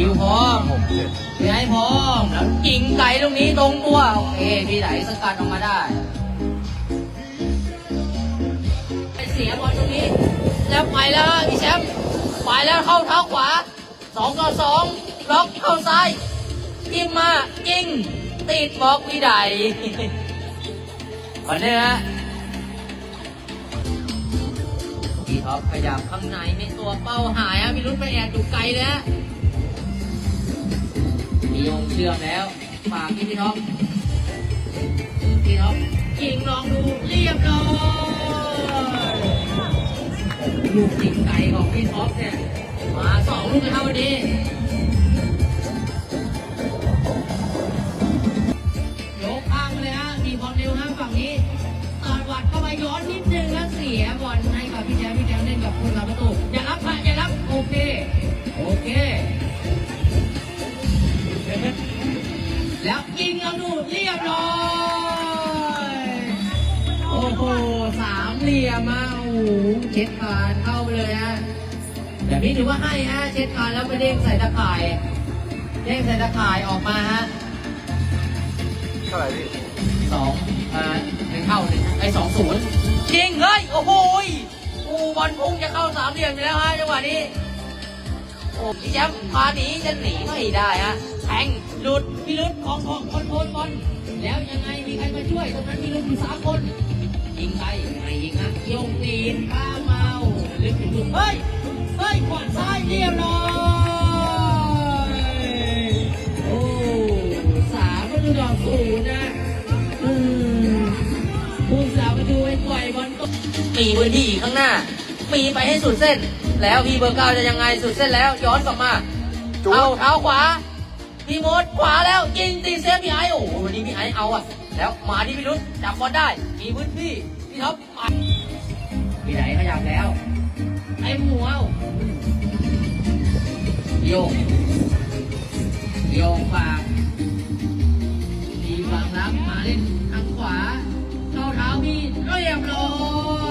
ยิวพร้อมเจ็ดพี่ไอ้พร้อมแล้วยิงไก่ตรงนี้ตรงตัว โอเคพี่ไหนสกัดออกมาได้เสียบอลตรงนี้ แล้วไปแล้วพี่แชมป์ไปแล้วเข้าเท้าขวาสองต่อสองล็อกเข้าซ้ายยิงมายิงติดบล็อกพี่ไหนวันนี้ฮะพี่ท็อปขยับข้างในในตัวเป้าหายฮะพี่รุ่นไปแอบอยู่ไกลเลย ฮะมีโยงเชื่อมแล้วฝากที่พี่ท็อปพี่ท็อปยิงลองดูเรียบร้อยลูกยิงไกลของพี่ท็อปเนี่ยมาสองลูกนะครับวันนี้ยกข้างเลยฮะมีบอลเร็วนะฝั่งนี้ตอดวัดเข้าไปย้อนนิดนึงแล้วเสียบอลให้กับพี่แจ๊คพี่แจ๊คเล่นกับผู้รับประตู แล้วยิงเอาดูเรียบร้อยโอ้โหสามเหลี่ยมมาโอ้โหเช็ดคานเข้าไปเลยฮะแบบนี้ถือว่าให้ฮะเช็ดคานแล้วไปเด้งใส่ตะข่ายเด้งใส่ตะข่ายออกมาฮะเท่าไหร่พี่สองอ่าหนึ่งเข้าหนึ่งไอ้สองศูนย์ยิงเฮ้ยโอ้โหยอูบอลพุ่งจะเข้าสามเหลี่ยมอยู่แล้วฮะจังหวะนี้โอ้พี่แชมป์พาหนีจะหนีไม่ได้ฮะ ทงหลุดพี่ลุดของของคอนโทรลบอลแล้วยังไงมีใครมาช่วยตรงนั้นมีลุดอยู่สามคนยิงไปไม่ยิงฮะโยงตีนข้ามเมาลึกถึงลุดเฮ้ยเฮ้ยขวาซ้ายเรียบร้อยโอ้สามประตูต่อศูนย์นะอืมผู้สาวประตูไปปล่อยบอลตกมีพื้นที่ข้างหน้า มีไปให้สุดเส้น แล้วพี่เบอร์เก้าจะยังไงสุดเส้นแล้วย้อนกลับมาจุ๊บเอาเท้าขวา พี่มดขวาแล้วยิงตีเซฟพี่ไอ้โอ้โหวันนี้พี่ไอ้เอาอะแล้วมาที่พี่รุ้จับบอลได้ มีพื้นที่พี่ท็อปไปพี่ไหนขยับแล้ว ไอ้หมูเอาโยงโยงฝากดีฝั่งรับมาเล่นทางขวาเข้าเท้าพี่เรียบร้อ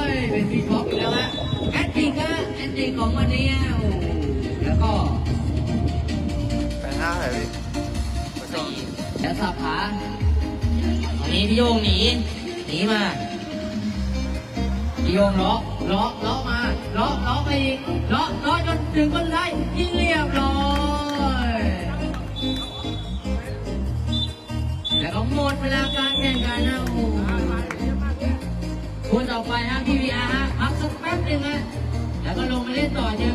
ยเป็นพี่ท็อปแล้วฮะแอตติกฮะแอตติกของวันนี้อะแล้วก็แปดห้าเหร่พี่สี่แล้ว สับขาตอนนี้พี่โยงหนี หนีมา พี่โยงล็อกล็อกล็อกมาล็อกล็อกไปอีกล็อกล็อกจนถึงคนได้ยิงเรียบร้อยแล้วก็หมดเวลาการแข่งขันนะโอ้โหคนต่อไปฮะพี่วีอาร์ฮะพักสักแป๊บหนึ่งฮะแล้วก็ลงมาเล่นต่อเจอ